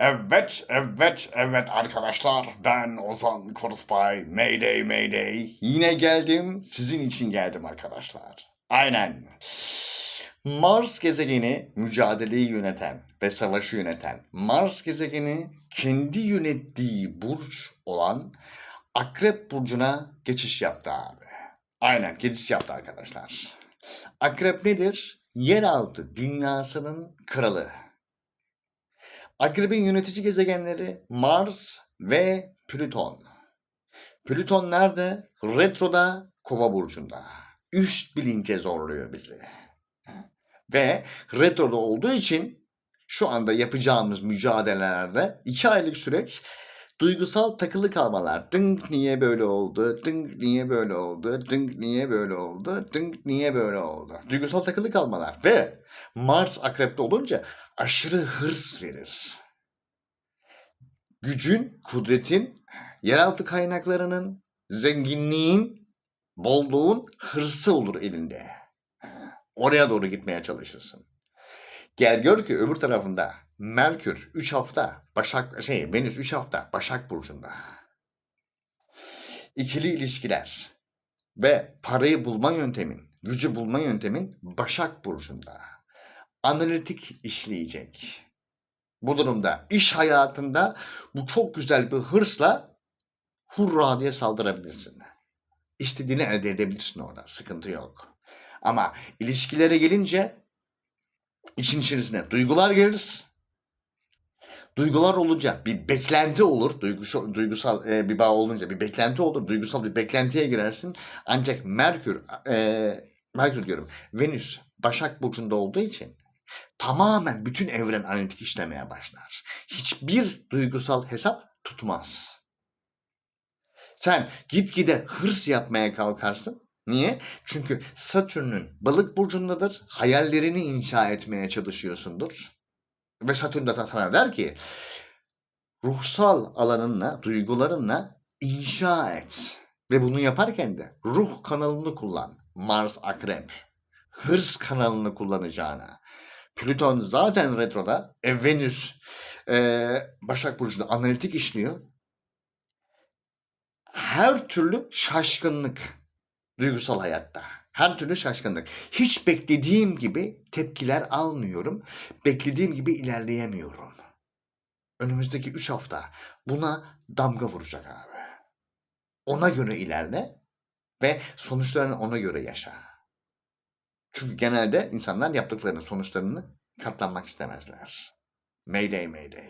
Evet, evet, evet arkadaşlar. Ben Ozan Koruspay. Mayday, mayday. Yine geldim. Sizin için geldim arkadaşlar. Aynen. Mars gezegeni mücadeleyi yöneten ve savaşı yöneten Mars gezegeni kendi yönettiği burç olan Akrep burcuna geçiş yaptı abi. Aynen geçiş yaptı arkadaşlar. Akrep nedir? Yeraltı dünyasının kralı. Akrebin yönetici gezegenleri Mars ve Plüton. Plüton nerede? Retroda Kova burcunda. Üst bilince zorluyor bizi. Ve retroda olduğu için şu anda yapacağımız mücadelelerde iki aylık süreç duygusal takılı kalmalar. Dınk niye böyle oldu? Dınk niye böyle oldu? Dınk niye böyle oldu? Dınk niye böyle oldu? Duygusal takılı kalmalar ve Mars akrepte olunca aşırı hırs verir. Gücün, kudretin, yeraltı kaynaklarının, zenginliğin, bolluğun hırsı olur elinde. Oraya doğru gitmeye çalışırsın. Gel gör ki öbür tarafında Merkür 3 hafta Başak şey Venüs 3 hafta Başak burcunda. İkili ilişkiler ve parayı bulma yöntemin, gücü bulma yöntemin Başak burcunda. Analitik işleyecek. Bu durumda iş hayatında bu çok güzel bir hırsla hurra diye saldırabilirsin. İstediğini elde edebilirsin orada. Sıkıntı yok. Ama ilişkilere gelince işin içerisine duygular gelir. Duygular olunca bir beklenti olur. Duygusal, duygusal e, bir bağ olunca bir beklenti olur. Duygusal bir beklentiye girersin. Ancak Merkür, e, Merkür diyorum, Venüs Başak Burcu'nda olduğu için tamamen bütün evren analitik işlemeye başlar. Hiçbir duygusal hesap tutmaz. Sen gitgide hırs yapmaya kalkarsın. Niye? Çünkü Satürn'ün balık burcundadır. Hayallerini inşa etmeye çalışıyorsundur. Ve Satürn de sana der ki ruhsal alanınla, duygularınla inşa et. Ve bunu yaparken de ruh kanalını kullan. Mars Akrep. Hırs kanalını kullanacağına. Plüton zaten retroda. E, Venüs e, Başak Burcu'nda analitik işliyor. Her türlü şaşkınlık duygusal hayatta. Her türlü şaşkınlık. Hiç beklediğim gibi tepkiler almıyorum. Beklediğim gibi ilerleyemiyorum. Önümüzdeki 3 hafta buna damga vuracak abi. Ona göre ilerle ve sonuçlarını ona göre yaşa. Çünkü genelde insanlar yaptıklarının sonuçlarını katlanmak istemezler. Mayday mayday.